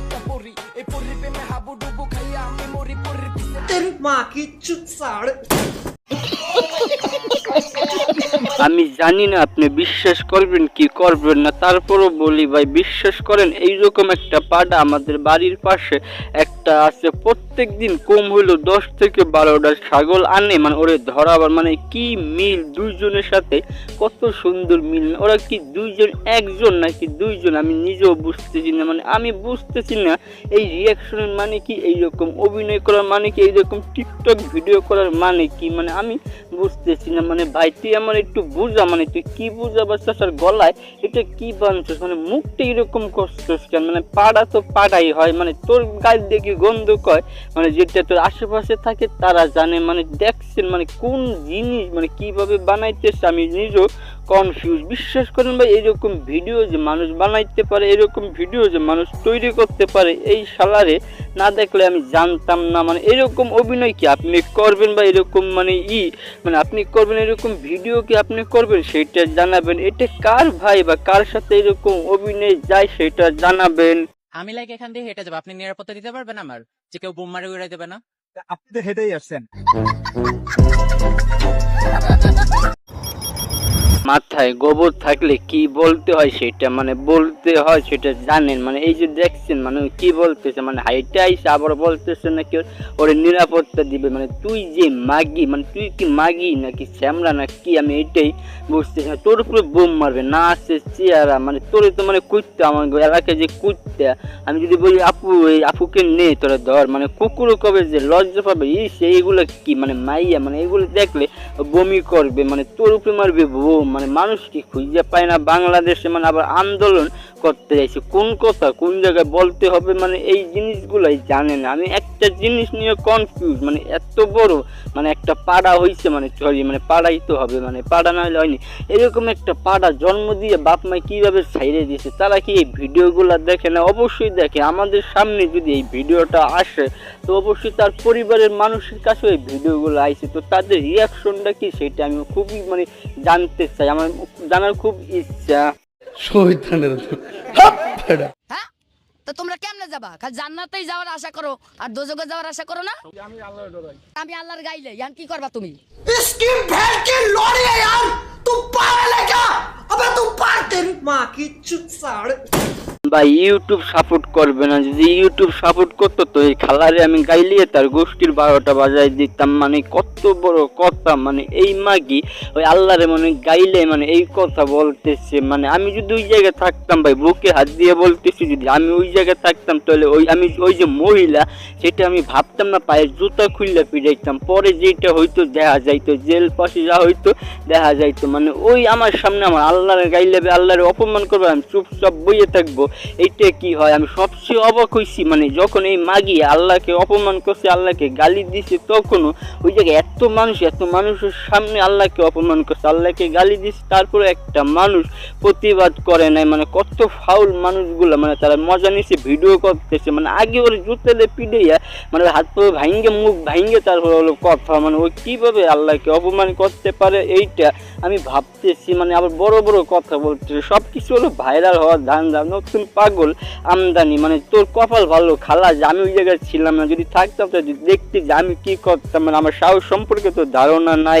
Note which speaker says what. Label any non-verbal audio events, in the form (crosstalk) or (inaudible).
Speaker 1: একটা পরি। এই পরির প্রেমে হাবু ডুবু খাইয়া আমি মরি, পরির
Speaker 2: তোর মা কি ছাড়।
Speaker 3: আমি জানি না, আপনি বিশ্বাস করবেন কি করবেন না, তারপরও বলি ভাই, বিশ্বাস করেন, এইরকম একটা পাডা আমাদের বাড়ির পাশে একটা আছে প্রত্যেক দিন কম হইল দশ থেকে বারোটা ছাগল আনে মানে ওরে ধরাবার মানে কি মিল দুইজনের সাথে, কত সুন্দর মিল, ওরা কি দুইজন একজন নাকি দুইজন, আমি নিজেও বুঝতেছি না মানে আমি বুঝতেছি না, এই রিয়াকশনের মানে কি, এইরকম অভিনয় করার মানে কি, এইরকম টিকটক ভিডিও করার মানে কি মানে আমি বুঝতেছি না মানে ভাই, তুই আমার একটু বুঝা মানে তুই কি বুঝাবার চাষার গলায়, এটা কি বানছিস? মানে মুখটা এরকম করছিস কেন? মানে পাড়া তো পাড়াই হয় মানে তোর গায়ে দেখি গন্ধ কয়? মানে যেটা তোর আশেপাশে থাকে, তারা জানে। মানে দেখছেন মানে কোন জিনিস মানে কীভাবে বানাইতেছে, আমি নিজেও কনফিউজ বিশ্বাস করেন ভাই, এরকম ভিডিও যে মানুষ বানাইতে পারে, এরকম ভিডিও যে মানুষ তৈরি করতে পারে, এই সালারে না দেখলে আমি জানতাম না। মানে এরকম অভিনয় কি আপনি করবেন বা এরকম মানে ই? মানে আপনি করবেন এরকম ভিডিও কি আপনি করবেন সেটা জানাবেন। এটা কার ভাই বা কার সাথে এরকম অভিনয় যায় সেটা জানাবেন।
Speaker 4: আমি লাইক এখান দিয়ে হেঁটে যাব। আপনি নিরাপত্তা দিতে পারবেন আমার? যে কেউ বোম মারে উড়াই দেবে না?
Speaker 5: আপনি তো হেঁটেই আসছেন। (laughs)
Speaker 3: মাথায় গোবর থাকলে কি বলতে হয় সেটা? মানে বলতে হয় সেটা জানেন? মানে এই যে দেখছেন মানে কি বলতেছে? মানে হাইটে আইসে আবার বলতেছে নাকি ওর- ওর নিরাপত্তা দিবে? মানে তুই যে মাগি মানে তুই কি মাগি নাকি শ্যামরা না কি আমি এটাই বুঝতেছি না। তোর উপরে বোম মারবে। না আছে চেয়ারা মানে তোরে তো মানে কুত্তে আমার এলাকায় যে কুত্তে। আমি যদি বলি, আপু, এই আপুকে নে, তোরা ধর। মানে কুকুরও কবে যে লজ্জা পাবে? ই সেইগুলো কি? মানে মাইয়া মানে এগুলো দেখলে বমি করবে। মানে তোর উপরে মারবে বোম। মানে মানুষকে খুঁজে পায় না বাংলাদেশে মানে আবার আন্দোলন করতে যাইছে কোন কথা, কোন জায়গায় বলতে হবে মানে এই জিনিসগুলাই জানে না। আমি একটা জিনিস নিয়ে কনফিউজ মানে এত বড় মানে একটা পাড়া হইছে মানে সরি মানে পাড়াই তো হবে মানে পাড়া না হলে হয়নি। এরকম একটা পাড়া জন্ম দিয়ে বাপ মাই কীভাবে ছাইড়ে দিয়েছে তারা কি এই ভিডিওগুলো দেখে না? অবশ্যই দেখে। আমাদের সামনে যদি এই ভিডিওটা আসে, তো অবশ্যই তার পরিবারের মানুষের কাছে এই ভিডিওগুলো আইছে। তো তাদের রিয়াকশনটা কি সেটা আমি খুবই মানে জানতে চাই। আমার জানার খুব ইচ্ছা।
Speaker 6: শহীদানের হ্যাঁ? তো তোমরা কেমনে যাবা? খালি জান্নাতেই যাওয়ার আশা করো আর দোজকে যাওয়ার আশা করো না? আমি আল্লাহর গাইলে ইয়ান কি করবা তুমি?
Speaker 2: লড়িয়ে ইয়ার তুই মা কি চুপ ছাড়।
Speaker 3: বা ইউটিউব সাপোর্ট করবে না। যদি ইউটিউব সাপোর্ট করতো তো এই খালারে আমি গাইলিয়ে তার গোষ্ঠীর বারোটা বাজাই দিতাম। মানে কত বড় কথা মানে এই মাগি ওই আল্লাহরে মানে গাইলে মানে এই কথা বলতেছে। মানে আমি যদি ওই জায়গায় থাকতাম ভাই, বুকে হাত দিয়ে বলতেছি যদি আমি ওই জায়গায় থাকতাম তাহলে ওই আমি ওই যে মহিলা, সেটা আমি ভাবতাম না, পায়ের জুতা খুললে পিড়াইতাম। পরে যেটা হয়তো দেখা যাইতো, জেল পাশে যা হইতো, দেখা যাইতো। মানে ওই আমার সামনে আমার আল্লাহরে গাইলে আল্লাহরে অপমান করবে, আমি চুপচাপ বইয়ে থাকব। এইটা কি হয়? আমি সবচেয়ে অবাক হয়েছি মানে যখন এই মাগি আল্লাহকে অপমান করছে, আল্লাহকে গালি দিছে, তখনও ওই জায়গায় এত মানুষ, এত মানুষের সামনে আল্লাহকে অপমান করছে, আল্লাহকে গালি দিছে তারপরে একটা মানুষ প্রতিবাদ করে নাই। মানে কত ফাউল মানুষগুলো মানে তারা মজা নিছে, ভিডিও করতেছে। মানে আগে ওর জুতেলে পিড়িয়া মানে হাত পা ভাঙ্গে মুখ ভাঙ্গে তারপরে হলো কথা। মানে ও কীভাবে আল্লাহকে অপমান করতে পারে এইটা আমি ভাবতেছি মানে আবার বড় বড় কথা বলতেছে। সব কিছু হলো ভাইরাল হওয়ার ধান ধান নতুন পাগল আমদানি মানে তোর কপাল ভালো, খালা আমি ওই জায়গায় ছিলাম না, যদি থাকতাম তো দেখতে যে আমি কি করতাম মানে আমার সাহস সম্পর্কে তো ধারণা নাই।